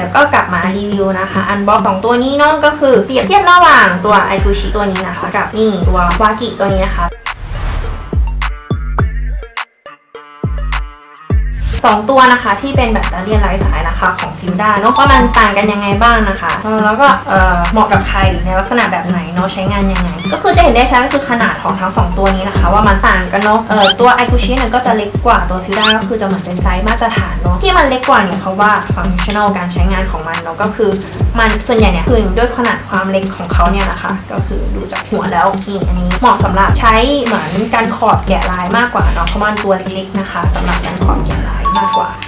ดี๋ยวก็กลับมารีวิวนะคะ อันบ็อกของตัวนี้เนาะก็คือเปรียบเทียบระหว่างตัวไอซูชิตัวนี้นะคะ กับนี่ตัววากิตัวนี้นะคะ สองตัวนะคะที่เป็นแบตเตอรี่ไร้สายนะคะของซิลดาเนาะว่ามันต่างกันยังไงบ้างนะคะแล้วก็เหมาะกับใครในลักษณะแบบไหนเนาะใช้งานยังไง ก็คือจะเห็นได้ชัดก็คือขนาดของทั้งสองตัวนี้นะคะ ว่ามันต่างกันเนาะตัวไอคูชิเนี่ยก็จะเล็กกว่าตัวซิลดาก็คือจะเหมือนเป็นไซส์มาตรฐานเนาะที่มันเล็กกว่าเนี่ยเพราะว่าฟังชั่นอลการใช้งานของมันเนาะก็คือมันส่วนใหญ่เนี่ยคือด้วยขนาดความเล็กของเขาเนี่ยนะคะก็คือดูจากหัวแล้วนี่อันนี้เหมาะสำหรับใช้เหมือนการขอดแกะลายมากกว่าเนาะเพราะมันตัวเล็กๆนะคะสำหรับการขอดแกะลาย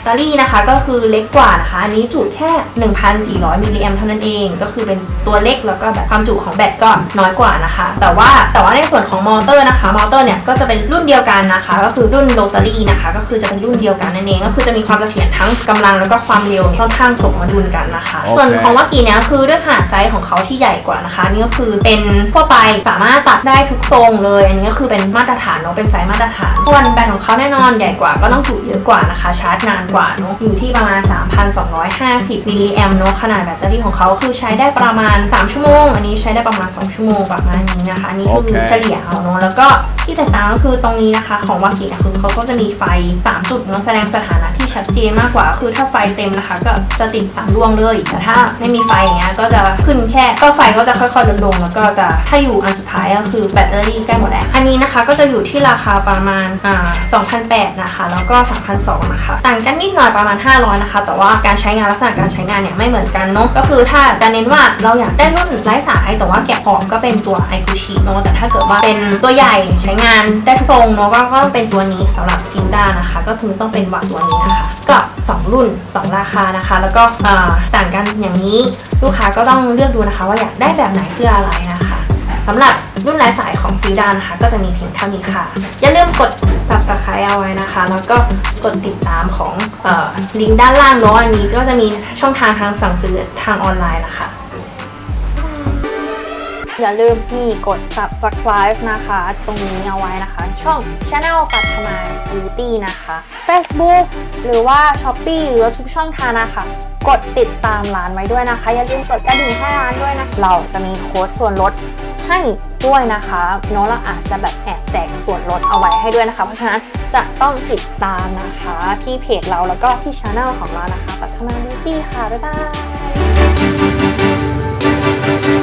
แบตเตอรี่นะคะก็คือเล็กกว่านะคะอันนี้จุแค่ 1,400มิลลิแอมเท่านั้นเอง ก็คือเป็นตัวเล็กแล้วก็แบบความจุของแบตก็น้อยกว่านะคะ แต่ว่าแต่ว่าในส่วนของมอเตอร์นะคะมอเตอร์เนี่ยก็จะเป็นรุ่นเดียวกันนะคะ ก็คือรุ่นโรตารี่นะคะ ก็คือจะเป็นรุ่นเดียวกันนั่นเอง ก็คือจะมีความเสถียรทั้งกำลังแล้วก็ความเร็วค่อนข้างสมดุลกันนะคะโอเคส่วนของวากีเนี่ยคือด้วยขนาดไซส์ของเขาที่ใหญ่กว่านะคะนี่ก็คือเป็นทั่วไปสามารถตัดได้ทุกทรงเลย อันนี้ก็คือเป็นมาตรฐานเนาะเป็นไซส์มาตรฐานส่วนแบตของเขาแน่นอนใหญ่กว่าก็ต้องจุเยอะกว่านะคะชาร์จนานกว่าเนาะอยู่ที่ประมาณ 3,250 มิลลิแอมเนาะขนาดแบตเตอรี่ของเขาคือใช้ได้ประมาณ 3 ชั่วโมง อันนี้ใช้ได้ประมาณ 2 ชั่วโมงประมาณนี้นะคะอันนี้คือโอเคเฉลี่ยเอาเนาะแล้วก็ ที่แตกต่างก็คือตรงนี้นะคะ ของวากิคือเขาก็จะมีไฟ 3 จุดเนาะแสดงสถานะที่ชัดเจนมากกว่า คือถ้าไฟเต็มนะคะ ก็จะติดสามดวงเลย แต่ถ้าไม่มีไฟอย่างเงี้ยก็จะขึ้นแค่ก็ไฟก็จะค่อยๆลดลง แล้วก็จะถ้าอยู่อันสุดท้ายก็คือแบตเตอรี่ใกล้หมดแล้วอันนี้นะคะก็จะอยู่ที่ราคาประมาณอ่า2,800นะคะแล้วก็3,200นะคะต่างกันนิดหน่อยประมาณ 500นะคะแต่ว่าการใช้งานลักษณะการใช้งานเนี่ยไม่เหมือนกันเนาะก็คือถ้าจะเน้นว่าเราอยากได้รุ่นไร้สายแต่ว่าแกะขอบก็เป็นตัวไอคูชิเนาะแต่ถ้าเกิดว่าเป็นตัวใหญ่ใช้งานได้ทุกทรงเนาะก็ก็ต้องเป็นตัวนี้สำหรับซิลดานะคะ ก็คือต้องเป็นวัตตัวนี้นะคะก็ 2 รุ่น 2 ราคานะคะ แล้วก็ต่างกันอย่างนี้ลูกค้าก็ต้องเลือกดูนะคะ ว่าอยากได้แบบไหนเพื่ออะไรนะคะสำหรับรุ่นไร้สายของซิลดานะคะ ก็จะมีเพียงเท่านี้ค่ะ อย่าลืมกด subscribe เอาไว้นะคะ แล้วก็กดติดตามของอลิงก์ด้านล่างเนาะอันนี้ก็จะมีช่องทางทางสั่งซื้อทางออนไลน์นะคะ อย่าลืมนี่กด subscribe นะคะ ตรงนี้เอาไว้นะคะ ช่อง Channel ปัทมา Beauty นะคะ Facebook หรือว่า Shopee หรือว่าทุกช่องทางนะคะ กดติดตามร้านไว้ด้วยนะคะ อย่าลืมกดกระดิ่งให้ร้านด้วยนะ เราจะมีโค้ดส่วนลดให้ด้วยนะคะน้องเราอาจจะแบบแอบแจกส่วนลดเอาไว้ให้ด้วยนะคะ เพราะฉะนั้นจะต้องติดตามนะคะที่เพจเราแล้วก็ที่ Channel ของเรานะคะปัทมา Beauty ค่ะ บ๊ายบาย